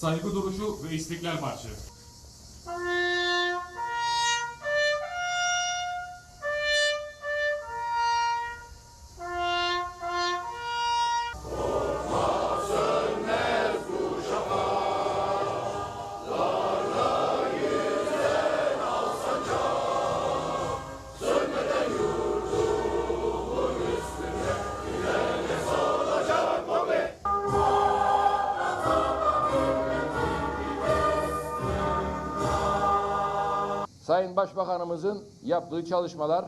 saygı duruşu ve istiklal marşı. Sayın Başbakanımızın yaptığı çalışmalar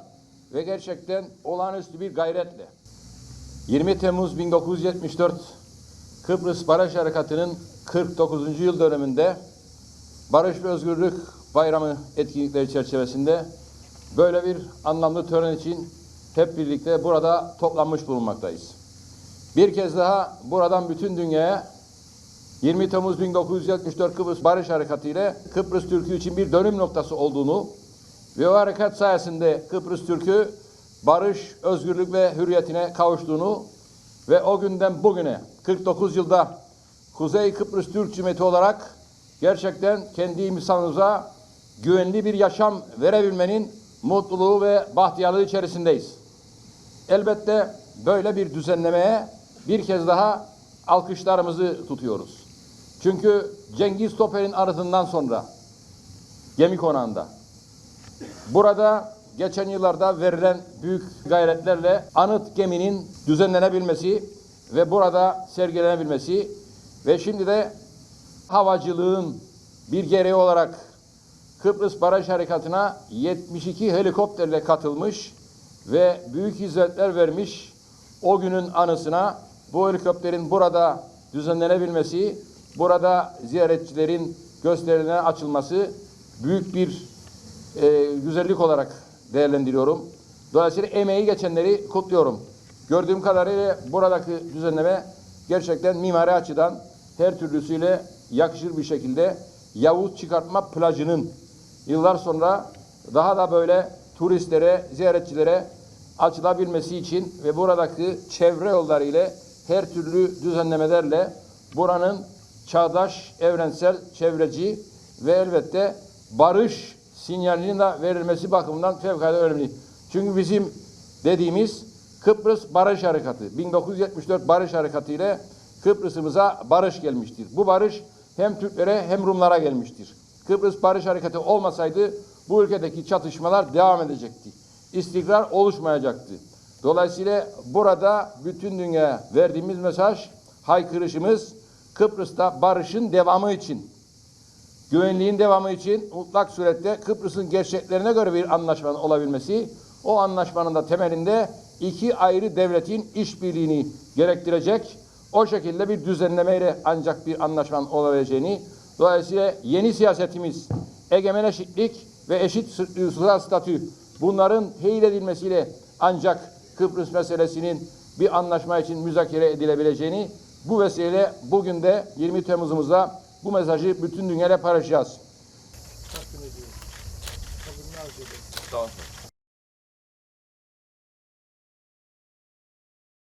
ve gerçekten olağanüstü bir gayretle 20 Temmuz 1974 Kıbrıs Barış Harekatı'nın 49. yıl dönümünde Barış ve Özgürlük Bayramı etkinlikleri çerçevesinde böyle bir anlamlı tören için hep birlikte burada toplanmış bulunmaktayız. Bir kez daha buradan bütün dünyaya 20 Temmuz 1974 Kıbrıs Barış Harekatı ile Kıbrıs Türk'ü için bir dönüm noktası olduğunu ve o harekat sayesinde Kıbrıs Türk'ü barış, özgürlük ve hürriyetine kavuştuğunu ve o günden bugüne 49 yılda Kuzey Kıbrıs Türk Cumhuriyeti olarak gerçekten kendi insanımıza güvenli bir yaşam verebilmenin mutluluğu ve bahtiyarlığı içerisindeyiz. Elbette böyle bir düzenlemeye bir kez daha alkışlarımızı tutuyoruz. Çünkü Cengiz Topel'in arıtından sonra gemi konağında burada geçen yıllarda verilen büyük gayretlerle anıt geminin düzenlenebilmesi ve burada sergilenebilmesi ve şimdi de havacılığın bir gereği olarak Kıbrıs Barış Harekatı'na 72 helikopterle katılmış ve büyük hizmetler vermiş o günün anısına bu helikopterin burada düzenlenebilmesi, burada ziyaretçilerin gösterilerine açılması büyük bir e, güzellik olarak değerlendiriyorum. Dolayısıyla emeği geçenleri kutluyorum. Gördüğüm kadarıyla buradaki düzenleme gerçekten mimari açıdan her türlüsüyle yakışır bir şekilde Yavuz çıkartma plajının yıllar sonra daha da böyle turistlere, ziyaretçilere açılabilmesi için ve buradaki çevre yolları ile her türlü düzenlemelerle buranın çağdaş, evrensel, çevreci ve elbette barış sinyalinin de verilmesi bakımından fevkalade önemli. Çünkü bizim dediğimiz Kıbrıs Barış Harekatı, 1974 Barış Harekatı ile Kıbrıs'ımıza barış gelmiştir. Bu barış hem Türklere hem Rumlara gelmiştir. Kıbrıs Barış Harekatı olmasaydı bu ülkedeki çatışmalar devam edecekti. İstikrar oluşmayacaktı. Dolayısıyla burada bütün dünyaya verdiğimiz mesaj, haykırışımız Kıbrıs'ta barışın devamı için, güvenliğin devamı için mutlak surette Kıbrıs'ın gerçeklerine göre bir anlaşmanın olabilmesi, o anlaşmanın da temelinde iki ayrı devletin işbirliğini gerektirecek, o şekilde bir düzenlemeyle ancak bir anlaşmanın olabileceğini, dolayısıyla yeni siyasetimiz, egemen eşitlik ve eşit sı- statü bunların teyit edilmesiyle ancak Kıbrıs meselesinin bir anlaşma için müzakere edilebileceğini bu vesileyle bugün de 20 Temmuz'umuzda bu mesajı bütün dünyayla paylaşacağız. takdim ediyorum. Kabulünü arz ediyorum. Sağ olun.